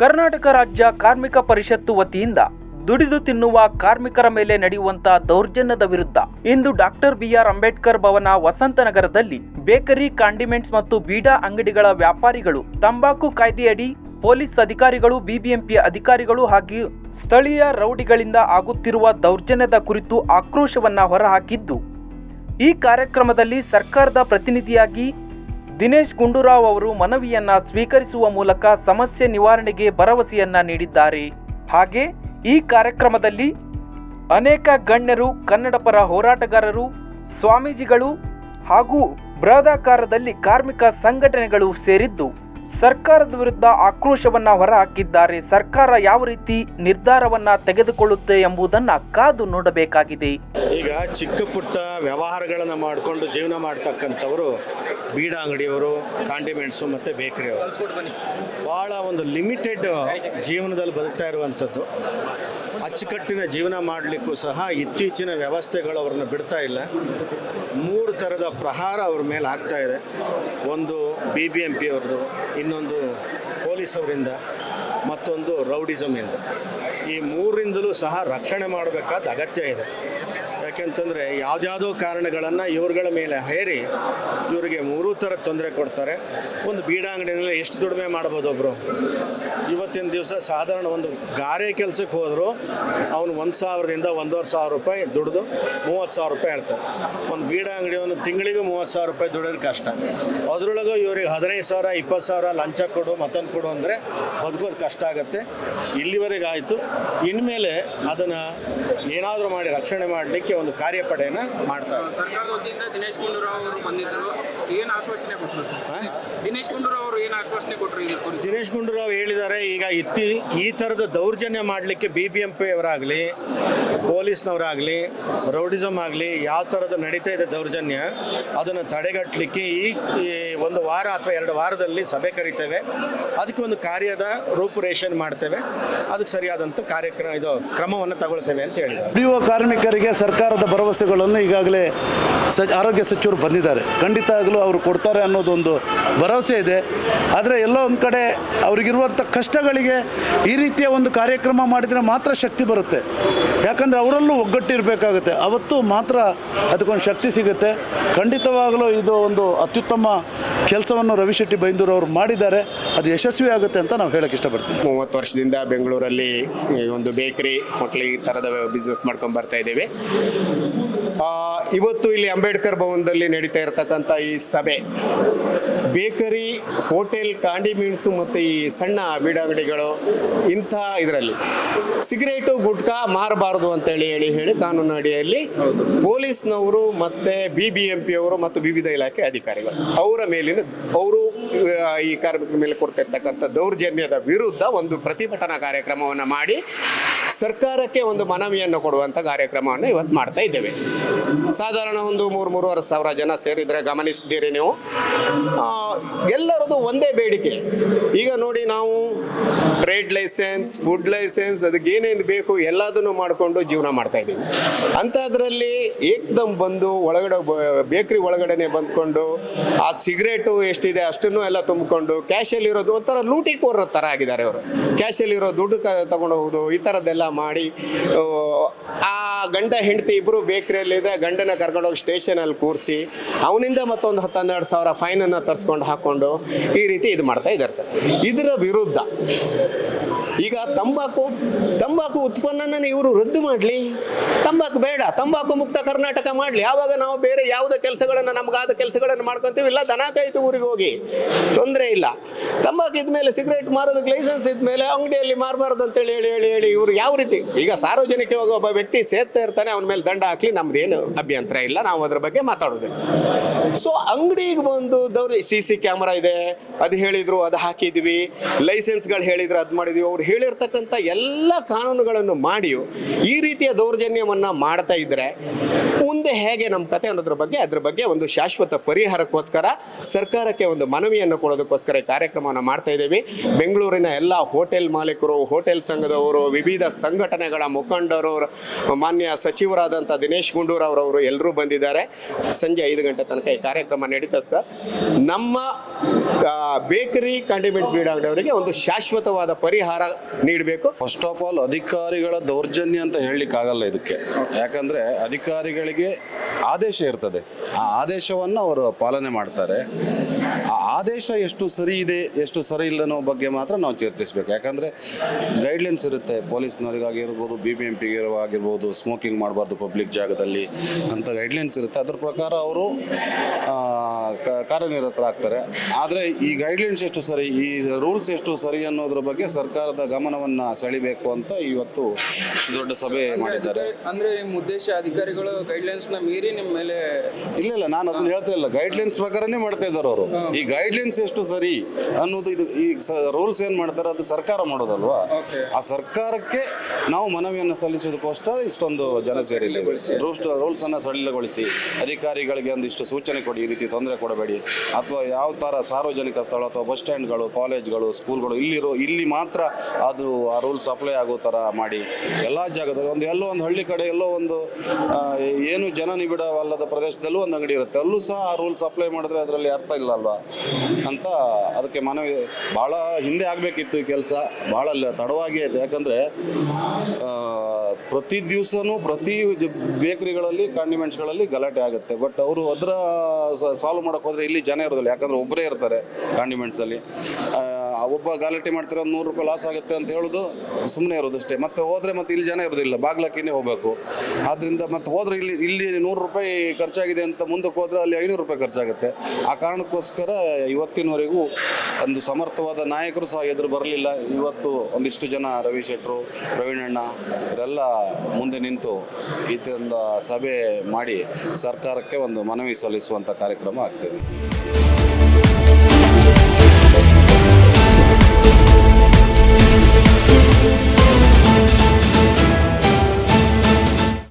ಕರ್ನಾಟಕ ರಾಜ್ಯ ಕಾರ್ಮಿಕ ಪರಿಷತ್ತು ವತಿಯಿಂದ ದುಡಿದು ತಿನ್ನುವ ಕಾರ್ಮಿಕರ ಮೇಲೆ ನಡೆಯುವಂತಹ ದೌರ್ಜನ್ಯದ ವಿರುದ್ಧ ಇಂದು doctor B R Ambedkar Bhavan ವಸಂತನಗರದಲ್ಲಿ bakery, condiments ಮತ್ತು ಬೀಡಾ ಅಂಗಡಿಗಳ ವ್ಯಾಪಾರಿಗಳು, ತಂಬಾಕು ಕಾಯ್ದೆಯಡಿ ಪೊಲೀಸ್ ಅಧಿಕಾರಿಗಳು, ಬಿಬಿಎಂಪಿ ಅಧಿಕಾರಿಗಳು ಹಾಗೂ ಸ್ಥಳೀಯ ರೌಡಿಗಳಿಂದ ಆಗುತ್ತಿರುವ ದೌರ್ಜನ್ಯದ ಕುರಿತು ಆಕ್ರೋಶವನ್ನ ಹೊರಹಾಕಿದ್ದು, ಈ ಕಾರ್ಯಕ್ರಮದಲ್ಲಿ ಸರ್ಕಾರದ ಪ್ರತಿನಿಧಿಯಾಗಿ ದಿನೇಶ್ ಗುಂಡೂರಾವ್ ಅವರು ಮನವಿಯನ್ನ ಸ್ವೀಕರಿಸುವ ಮೂಲಕ ಸಮಸ್ಯೆ ನಿವಾರಣೆಗೆ ಭರವಸೆಯನ್ನ ನೀಡಿದ್ದಾರೆ. ಹಾಗೆ ಈ ಕಾರ್ಯಕ್ರಮದಲ್ಲಿ ಅನೇಕ ಗಣ್ಯರು ಕನ್ನಡ ಪರ ಹೋರಾಟಗಾರರು, ಸ್ವಾಮೀಜಿಗಳು ಹಾಗೂ ಬೃಹದಾಕಾರದಲ್ಲಿ ಕಾರ್ಮಿಕ ಸಂಘಟನೆಗಳು ಸೇರಿದ್ದು ಸರ್ಕಾರದ ವಿರುದ್ಧ ಆಕ್ರೋಶವನ್ನು ಹೊರಹಾಕಿದ್ದಾರೆ. ಸರ್ಕಾರ ಯಾವ ರೀತಿ ನಿರ್ಧಾರವನ್ನ ತೆಗೆದುಕೊಳ್ಳುತ್ತೆ ಎಂಬುದನ್ನ ಕಾದು ನೋಡಬೇಕಾಗಿದೆ. ಈಗ ಚಿಕ್ಕ ಪುಟ್ಟ ವ್ಯವಹಾರಗಳನ್ನು ಮಾಡಿಕೊಂಡು ಜೀವನ ಮಾಡ್ತಕ್ಕಂಥವರು ಬೀಡ ಅಂಗಡಿಯವರು ಕಾಂಡಿಮೆಂಟ್ಸು ಮತ್ತು ಬೇಕರಿಯವರು ಭಾಳ ಒಂದು ಲಿಮಿಟೆಡ್ ಜೀವನದಲ್ಲಿ ಬದುಕ್ತಾ ಇರುವಂಥದ್ದು. ಅಚ್ಚುಕಟ್ಟಿನ ಜೀವನ ಮಾಡಲಿಕ್ಕೂ ಸಹ ಇತ್ತೀಚಿನ ವ್ಯವಸ್ಥೆಗಳು ಅವ್ರನ್ನ ಬಿಡ್ತಾ ಇಲ್ಲ. ಮೂರು ಥರದ ಪ್ರಹಾರ ಅವ್ರ ಮೇಲೆ ಆಗ್ತಾ ಇದೆ. ಒಂದು ಬಿ ಬಿ ಎಂ ಪಿ ಅವ್ರದ್ದು, ಇನ್ನೊಂದು ಪೊಲೀಸ್ ಅವರಿಂದ, ಮತ್ತೊಂದು ರೌಡಿಸಮಿಂದ ಈ ಮೂರಿಂದಲೂ ಸಹ ರಕ್ಷಣೆ ಮಾಡಬೇಕಾದ ಅಗತ್ಯ ಇದೆ. ಯಾಕೆಂತಂದರೆ ಯಾವುದ್ಯಾವುದೋ ಕಾರಣಗಳನ್ನು ಇವ್ರುಗಳ ಮೇಲೆ ಹೇರಿ ಇವರಿಗೆ ಮೂರೂ ಥರ ತೊಂದರೆ ಕೊಡ್ತಾರೆ. ಒಂದು ಬೀಡಾಂಗಡಿನಲ್ಲಿ ಎಷ್ಟು ದುಡಿಮೆ ಮಾಡ್ಬೋದು ಒಬ್ಬರು ಇವತ್ತಿನ ದಿವಸ ಸಾಧಾರಣ ಒಂದು ಗಾರೆ ಕೆಲಸಕ್ಕೆ ಹೋದರೂ, ಅವನು ಒಂದು ಸಾವಿರದಿಂದ ಒಂದೂವರೆ ಸಾವಿರ ರೂಪಾಯಿ ದುಡಿದು ಮೂವತ್ತು ಸಾವಿರ ರೂಪಾಯಿ ಹೇಳ್ತಾರೆ ಒಂದು ಬೀಡ ಅಂಗಡಿ ಒಂದು ತಿಂಗಳಿಗೂ ಮೂವತ್ತು ಸಾವಿರ ರೂಪಾಯಿ ದುಡಿಯೋದು ಕಷ್ಟ. ಅದರೊಳಗೂ ಇವ್ರಿಗೆ ಹದಿನೈದು ಸಾವಿರ, ಇಪ್ಪತ್ತು ಸಾವಿರ ಲಂಚ ಕೊಡು, ಮತ್ತೊಂದು ಕೊಡು ಅಂದರೆ ಬದುಕೋದು ಕಷ್ಟ ಆಗುತ್ತೆ. ಇಲ್ಲಿವರೆಗೆ ಆಯಿತು. ಇನ್ಮೇಲೆ ಅದನ್ನು ಏನಾದರೂ ಮಾಡಿ ರಕ್ಷಣೆ ಮಾಡಲಿಕ್ಕೆ ಒಂದು ಕಾರ್ಯಪಡೆಯನ್ನು ಮಾಡ್ತಾರೆ ಸರ್ಕಾರದ ವತಿಯಿಂದ ದಿನೇಶ್ ಗುಂಡೂರಾವ್ ಅವರು ಬಂದಿದ್ದರು. ಏನು ಆಶ್ವಾಸನೆ ಕೊಟ್ಟರು? ದಿನೇಶ್ ಗುಂಡೂರಾವ್ ಅವರು ಏನು ಆಶ್ವಾಸನೆ ಕೊಟ್ಟರು ಕುರಿತು? ದಿನೇಶ್ ಗುಂಡೂರಾವ್ ಹೇಳಿದ್ದಾರೆ ಈಗ ಇತ್ತಿ ಈ ಥರದ ದೌರ್ಜನ್ಯ ಮಾಡಲಿಕ್ಕೆ ಬಿ ಬಿ ಎಂ ಪಿ ಅವರಾಗಲಿ ಪೊಲೀಸ್ನವರಾಗಲಿ ರೌಡಿಸಮ್ ಆಗಲಿ ಯಾವ ಥರದ ನಡೀತಾ ಇದೆ ದೌರ್ಜನ್ಯ ಅದನ್ನು ತಡೆಗಟ್ಟಲಿಕ್ಕೆ ಈ ಈ ಒಂದು ವಾರ ಅಥವಾ ಎರಡು ವಾರದಲ್ಲಿ ಸಭೆ ಕರಿತೇವೆ. ಅದಕ್ಕೆ ಒಂದು ಕಾರ್ಯದ ರೂಪುರೇಷನ್ ಮಾಡ್ತೇವೆ. ಅದಕ್ಕೆ ಸರಿಯಾದಂಥ ಕಾರ್ಯಕ್ರಮ ಇದು ಕ್ರಮವನ್ನು ತಗೊಳ್ತೇವೆ ಅಂತ ಹೇಳಿದ್ದಾರೆ. ಕಾರ್ಮಿಕರಿಗೆ ಸರ್ಕಾರದ ಭರವಸೆಗಳನ್ನು ಈಗಾಗಲೇ ಸ ಆರೋಗ್ಯ ಸಚಿವರು ಬಂದಿದ್ದಾರೆ. ಖಂಡಿತ ಆಗಲೂ ಅವರು ಕೊಡ್ತಾರೆ ಅನ್ನೋದೊಂದು ಭರವಸೆ ಇದೆ. ಆದರೆ ಎಲ್ಲ ಒಂದು ಕಡೆ ಅವರಿಗಿರುವಂಥ ಕಷ್ಟಗಳಿಗೆ ಈ ರೀತಿಯ ಒಂದು ಕಾರ್ಯಕ್ರಮ ಮಾಡಿದರೆ ಮಾತ್ರ ಶಕ್ತಿ ಬರುತ್ತೆ. ಯಾಕಂದರೆ ಅವರಲ್ಲೂ ಒಗ್ಗಟ್ಟಿರಬೇಕಾಗುತ್ತೆ. ಅವತ್ತು ಮಾತ್ರ ಅದಕ್ಕೊಂದು ಶಕ್ತಿ ಸಿಗುತ್ತೆ. ಖಂಡಿತವಾಗಲೂ ಇದು ಒಂದು ಅತ್ಯುತ್ತಮ ಕೆಲಸವನ್ನು ರವಿಶೆಟ್ಟಿ ಬೈಂದೂರು ಅವರು ಮಾಡಿದ್ದಾರೆ. ಅದು ಯಶಸ್ವಿ ಆಗುತ್ತೆ ಅಂತ ನಾವು ಹೇಳಕ್ಕೆ ಇಷ್ಟಪಡ್ತೀವಿ ಮೂವತ್ತು ವರ್ಷದಿಂದ ಬೆಂಗಳೂರಲ್ಲಿ ಒಂದು ಬೇಕರಿ ಈ ಥರದ ಬಿಸ್ನೆಸ್ ಮಾಡ್ಕೊಂಡು ಬರ್ತಾ ಇದ್ದೇವೆ. ಇವತ್ತು ಇಲ್ಲಿ ಅಂಬೇಡ್ಕರ್ ಭವನದಲ್ಲಿ ನಡೀತಾ ಇರತಕ್ಕಂಥ ಈ ಸಭೆ. ಬೇಕರಿ, ಹೋಟೆಲ್, ಕಾಂಡಿ ಮೀನ್ಸು ಮತ್ತು ಈ ಸಣ್ಣ ಬೀಡಂಗಡಿಗಳು ಇಂಥ ಇದರಲ್ಲಿ. ಸಿಗರೇಟು, ಗುಟ್ಕಾ ಮಾರಬಾರದು ಅಂತೇಳಿ ಹೇಳಿ ಹೇಳಿ ಕಾನೂನು ಅಡಿಯಲ್ಲಿ ಪೊಲೀಸ್ನವರು ಮತ್ತು ಬಿ ಬಿ ಎಂ ಪಿ ಅವರು ಮತ್ತು ವಿವಿಧ ಇಲಾಖೆ ಅಧಿಕಾರಿಗಳು. ಅವರ ಮೇಲಿನ ಅವರು ಈ ಕಾರ್ಮಿಕರ ಮೇಲೆ ಕೊಡ್ತಿರ್ತಕ್ಕಂಥ ದೌರ್ಜನ್ಯದ ವಿರುದ್ಧ ಒಂದು ಪ್ರತಿಭಟನಾ ಕಾರ್ಯಕ್ರಮವನ್ನು ಮಾಡಿ ಸರ್ಕಾರಕ್ಕೆ ಒಂದು ಮನವಿಯನ್ನು ಕೊಡುವಂಥ ಕಾರ್ಯಕ್ರಮವನ್ನು ಇವತ್ತು ಮಾಡ್ತಾ ಇದ್ದೇವೆ. ಸಾಧಾರಣ ಒಂದು ಮೂರು, ಮೂರುವರೆ ಸಾವಿರ ಜನ ಸೇರಿದರೆ ಗಮನಿಸಿದ್ದೀರಿ ನೀವು. ಎಲ್ಲರದು ಒಂದೇ ಬೇಡಿಕೆ. ಈಗ ನೋಡಿ ನಾವು ಟ್ರೇಡ್ ಲೈಸೆನ್ಸ್ ಫುಡ್ ಲೈಸೆನ್ಸ್ ಅದಕ್ಕೆ ಏನೇನು ಬೇಕು ಎಲ್ಲದನ್ನು ಮಾಡಿಕೊಂಡು ಜೀವನ ಮಾಡ್ತಾ ಇದ್ದೀವಿ. ಅಂಥದ್ರಲ್ಲಿ ಏಕ್ದಮ್ ಬಂದು ಒಳಗಡೆ ಬೇಕ್ರಿ ಒಳಗಡೆನೆ ಬಂದ್ಕೊಂಡು ಆ ಸಿಗರೇಟು ಎಷ್ಟಿದೆ ಅಷ್ಟನ್ನು ಎಲ್ಲ ತುಂಬಿಕೊಂಡು ಕ್ಯಾಶಲ್ಲಿ ಇರೋದು ಒಂಥರ ಲೂಟಿಕೋರ ಥರ ಆಗಿದ್ದಾರೆ ಅವರು ಕ್ಯಾಶಲ್ಲಿರೋ ದುಡ್ಡು ಕ ತಗೊಂಡು ಹೋಗೋದು ಈ ಥರದ್ದೆಲ್ಲ ಮಾಡಿ ಆ, ಗಂಡ ಹೆಂಡತಿ ಇಬ್ಬರು ಬೇಕ್ರಿಯಲ್ಲಿದ್ದರೆ ಗಂಡನ ಕರ್ಕೊಂಡೋಗಿ ಸ್ಟೇಷನಲ್ಲಿ ಕೂರಿಸಿ ಅವನಿಂದ ಮತ್ತೊಂದು ಹತ್ತು ಹನ್ನೆರಡು ಸಾವಿರ ಫೈನನ್ನು ತರಿಸ್ಕೊಂಡು ಹಾಕ್ಕೊಂಡು ಈ ರೀತಿ ಇದು ಮಾಡ್ತಾ ಇದ್ದಾರೆ ಸರ್. ಇದರ ವಿರುದ್ಧ ಈಗ ತಂಬಾಕು ತಂಬಾಕು ಉತ್ಪನ್ನನ ಇವರು ರದ್ದು ಮಾಡಲಿ? ತಂಬಾಕು ಬೇಡ, ತಂಬಾಕು ಮುಕ್ತ ಕರ್ನಾಟಕ ಮಾಡಲಿ. ಆವಾಗ ನಾವು ಬೇರೆ ಯಾವುದೇ ಕೆಲಸಗಳನ್ನು, ನಮಗಾದ ಕೆಲಸಗಳನ್ನು ಮಾಡ್ಕೊಂತೀವಿ. ಇಲ್ಲ, ದನ ಕಾಯ್ತು ಊರಿಗೆ ಹೋಗಿ. ತೊಂದರೆ ಇಲ್ಲ. ತಂಬಾಕು ಇದ್ಮೇಲೆ ಸಿಗರೇಟ್ ಮಾರೋದಕ್ಕೆ ಲೈಸೆನ್ಸ್ ಇದ್ಮೇಲೆ ಅಂಗಡಿಯಲ್ಲಿ ಮಾರಬಾರ್ದು ಅಂತೇಳಿ ಹೇಳಿ ಹೇಳಿ ಹೇಳಿ ಇವರು ಯಾವ ರೀತಿ? ಈಗ ಸಾರ್ವಜನಿಕವಾಗಿ ಒಬ್ಬ ವ್ಯಕ್ತಿ ಸೇರ್ತಾ ಇರ್ತಾನೆ, ಅವನ ಮೇಲೆ ದಂಡ ಹಾಕ್ಲಿ ಏನು ಅಭ್ಯಂತರ ಇಲ್ಲ, ನಾವು ಅದ್ರ ಬಗ್ಗೆ ಮಾತಾಡೋದಿಲ್ಲ. ಸೊ ಅಂಗಡಿಗೆ ಬಂದು ದೌರ್ಯ ಸಿ ಸಿ ಕ್ಯಾಮ್ರಾ ಇದೆ, ಅದು ಹೇಳಿದ್ರು, ಅದು ಹಾಕಿದ್ವಿ ಲೈಸೆನ್ಸ್ಗಳು ಹೇಳಿದ್ರು, ಅದು ಮಾಡಿದ್ವಿ. ಅವ್ರು ಹೇಳಿರ್ತಕ್ಕಂಥ ಎಲ್ಲ ಕಾನೂನುಗಳನ್ನು ಮಾಡಿಯೂ ಈ ರೀತಿಯ ದೌರ್ಜನ್ಯವನ್ನು ಮಾಡ್ತಾ ಇದ್ರೆ ಮುಂದೆ ಹೇಗೆ ನಮ್ಮ ಕತೆ ಅನ್ನೋದ್ರ ಬಗ್ಗೆ, ಅದ್ರ ಬಗ್ಗೆ ಒಂದು ಶಾಶ್ವತ ಪರಿಹಾರಕ್ಕೋಸ್ಕರ ಸರ್ಕಾರಕ್ಕೆ ಒಂದು ಮನವಿಯನ್ನು ಕೊಡೋದಕ್ಕೋಸ್ಕರ ಕಾರ್ಯಕ್ರಮವನ್ನು ಮಾಡ್ತಾ ಇದ್ದೀವಿ. ಬೆಂಗಳೂರಿನ ಎಲ್ಲ ಹೋಟೆಲ್ ಮಾಲೀಕರು, ಹೋಟೆಲ್ ಸಂಘದವರು, ವಿವಿಧ ಸಂಘಟನೆಗಳ ಮುಖಂಡರು, ಮಾನ್ಯ ಸಚಿವರಾದಂಥ ದಿನೇಶ್ ಗುಂಡೂರು ಅವರು ಎಲ್ಲರೂ ಬಂದಿದ್ದಾರೆ. ಸಂಜೆ ಐದು ಗಂಟೆ ತನಕ ಈ ಕಾರ್ಯಕ್ರಮ ನಡೀತದೆ ಸರ್. ನಮ್ಮ ಬೇಕರಿ ಕಂಡಿಮೆಂಟ್ಸ್ ಬೀಡ ಅಂಗಡಿಯವರಿಗೆ ಒಂದು ಶಾಶ್ವತವಾದ ಪರಿಹಾರ ನೀಡಬೇಕು. ಫಸ್ಟ್ ಆಫ್ ಆಲ್ ಅಧಿಕಾರಿಗಳ ದೌರ್ಜನ್ಯ ಅಂತ ಹೇಳಲಿಕ್ಕೆ ಆಗಲ್ಲ ಇದಕ್ಕೆ. ಯಾಕಂದ್ರೆ ಅಧಿಕಾರಿಗಳಿಗೆ இருக்குது ಆದೇಶ ಇರ್ತದೆ. ಆ ಆದೇಶವನ್ನು ಅವರು ಪಾಲನೆ ಮಾಡ್ತಾರೆ. ಆ ಆದೇಶ ಎಷ್ಟು ಸರಿ ಇದೆ, ಎಷ್ಟು ಸರಿ ಇಲ್ಲ ಅನ್ನೋ ಬಗ್ಗೆ ಮಾತ್ರ ನಾವು ಚರ್ಚಿಸಬೇಕು. ಯಾಕಂದರೆ ಗೈಡ್ಲೈನ್ಸ್ ಇರುತ್ತೆ. ಪೊಲೀಸ್ನವರಿಗಾಗಿರ್ಬೋದು ಬಿ ಬಿ ಎಂ ಆಗಿರ್ಬೋದು ಸ್ಮೋಕಿಂಗ್ ಮಾಡಬಾರ್ದು ಪಬ್ಲಿಕ್ ಜಾಗದಲ್ಲಿ ಅಂತ ಗೈಡ್ಲೈನ್ಸ್ ಇರುತ್ತೆ. ಅದ್ರ ಪ್ರಕಾರ ಅವರು ಕಾರ್ಯನಿರತರಾಗ್ತಾರೆ. ಆದರೆ ಈ ಗೈಡ್ಲೈನ್ಸ್ ಎಷ್ಟು ಸರಿ, ಈ ರೂಲ್ಸ್ ಎಷ್ಟು ಸರಿ ಅನ್ನೋದ್ರ ಬಗ್ಗೆ ಸರ್ಕಾರದ ಗಮನವನ್ನು ಸೆಳಿಬೇಕು ಅಂತ ಇವತ್ತು ದೊಡ್ಡ ಸಭೆ ಮಾಡಿದ್ದಾರೆ. ಅಂದರೆ ನಿಮ್ಮ ಉದ್ದೇಶ ಅಧಿಕಾರಿಗಳು ಗೈಡ್ಲೈನ್ಸ್ನ ನ ಮೀರಿ ನಿಮ್ಮ ಮೇಲೆ ಇಲ್ಲ ಇಲ್ಲ ನಾನು ಅದನ್ನ ಹೇಳ್ತಾ ಇಲ್ಲ. ಗೈಡ್ಲೈನ್ಸ್ ಪ್ರಕಾರನೇ ಮಾಡ್ತಾ ಇದ್ದಾರೆ ಅವರು. ಈ ಗೈಡ್ಲೈನ್ಸ್ ಎಷ್ಟು ಸರಿ ಅನ್ನೋದು ಇದು ಈ ರೂಲ್ಸ್ ಏನ್ ಮಾಡ್ತಾರೆ ಅದು ಸರ್ಕಾರ ಮಾಡೋದಲ್ವಾ? ಆ ಸರ್ಕಾರಕ್ಕೆ ನಾವು ಮನವಿಯನ್ನು ಸಲ್ಲಿಸೋದಕ್ಕೋಸ್ಕರ ಇಷ್ಟೊಂದು ಜನ ಸೇರಿಲ್ಲ ರೂಲ್ಸ್ ರೂಲ್ಸ್ ಅನ್ನ ಸಡಿಲಗೊಳಿಸಿ ಅಧಿಕಾರಿಗಳಿಗೆ ಒಂದಿಷ್ಟು ಸೂಚನೆ ಕೊಡಿ ಈ ರೀತಿ ತೊಂದರೆ ಕೊಡಬೇಡಿ. ಅಥವಾ ಯಾವ ತರ ಸಾರ್ವಜನಿಕ ಸ್ಥಳ ಅಥವಾ ಬಸ್ ಸ್ಟ್ಯಾಂಡ್ಗಳು ಕಾಲೇಜ್ಗಳು ಸ್ಕೂಲ್ಗಳು ಇಲ್ಲಿರೋ ಇಲ್ಲಿ ಮಾತ್ರ ಅದು ಆ ರೂಲ್ಸ್ ಅಪ್ಲೈ ಆಗೋ ತರ ಮಾಡಿ. ಎಲ್ಲಾ ಜಾಗದಲ್ಲಿ ಒಂದು ಎಲ್ಲೋ ಒಂದು ಹಳ್ಳಿ ಕಡೆ ಎಲ್ಲೋ ಒಂದು ಏನು ಜನ ನಿಬಿಡವಲ್ಲದ ಪ್ರದೇಶದಲ್ಲೂ ಒಂದು ಅಂಗಡಿ ಇರುತ್ತೆ. ಅಲ್ಲೂ ಸಹ ಆ ರೂಲ್ಸ್ ಅಪ್ಲೈ ಮಾಡಿದ್ರೆ ಅದರಲ್ಲಿ ಅರ್ಥ ಇಲ್ಲ ಅಲ್ವಾ? ಅಂತ ಅದಕ್ಕೆ ಮನವಿ, ಭಾಳ ಹಿಂದೆ ಆಗಬೇಕಿತ್ತು ಈ ಕೆಲಸ. ಭಾಳ ತಡವಾಗಿ ಐತೆ ಯಾಕಂದರೆ ಪ್ರತಿ ದಿವಸನೂ ಪ್ರತಿ ಬೇಕರಿಗಳಲ್ಲಿ ಕಾಂಡಿಮೆಂಟ್ಸ್ಗಳಲ್ಲಿ ಗಲಾಟೆ ಆಗುತ್ತೆ. ಬಟ್ ಅವರು ಅದರ ಸಾಲ್ವ್ ಮಾಡೋಕೆ ಹೋದರೆ ಇಲ್ಲಿ ಜನ ಇರೋದಿಲ್ಲ. ಯಾಕಂದರೆ ಒಬ್ಬರೇ ಇರ್ತಾರೆ ಕಾಂಡಿಮೆಂಟ್ಸಲ್ಲಿ ಒಬ್ಬ ಗಲಾಟೆ ಮಾಡ್ತಾರೆ ಒಂದು ನೂರು ರೂಪಾಯಿ ಲಾಸ್ ಆಗುತ್ತೆ ಅಂತ ಹೇಳೋದು ಸುಮ್ಮನೆ ಇರೋದಷ್ಟೇ. ಮತ್ತೆ ಹೋದರೆ ಮತ್ತೆ ಇಲ್ಲಿ ಜನ ಇರೋದಿಲ್ಲ. ಬಾಗ್ಲಕ್ಕಿನೇ ಹೋಗಬೇಕು. ಆದ್ದರಿಂದ ಮತ್ತೆ ಹೋದ್ರೆ ಇಲ್ಲಿ ಇಲ್ಲಿ ನೂರು ರೂಪಾಯಿ ಖರ್ಚಾಗಿದೆ ಅಂತ ಮುಂದಕ್ಕೆ ಹೋದ್ರೆ ಅಲ್ಲಿ ಐನೂರು ರೂಪಾಯಿ ಖರ್ಚಾಗುತ್ತೆ. ಆ ಕಾರಣಕ್ಕೋಸ್ಕರ ಇವತ್ತಿನವರೆಗೂ ಒಂದು ಸಮರ್ಥವಾದ ನಾಯಕರು ಸಹ ಎದುರು ಬರಲಿಲ್ಲ. ಇವತ್ತು ಒಂದಿಷ್ಟು ಜನ ರವಿ ಶೆಟ್ಟರು ಪ್ರವೀಣಣ್ಣ ಇವರೆಲ್ಲ ಮುಂದೆ ನಿಂತು ಇದರಿಂದ ಸಭೆ ಮಾಡಿ ಸರ್ಕಾರಕ್ಕೆ ಒಂದು ಮನವಿ ಸಲ್ಲಿಸುವಂಥ ಕಾರ್ಯಕ್ರಮ ಆಗ್ತದೆ.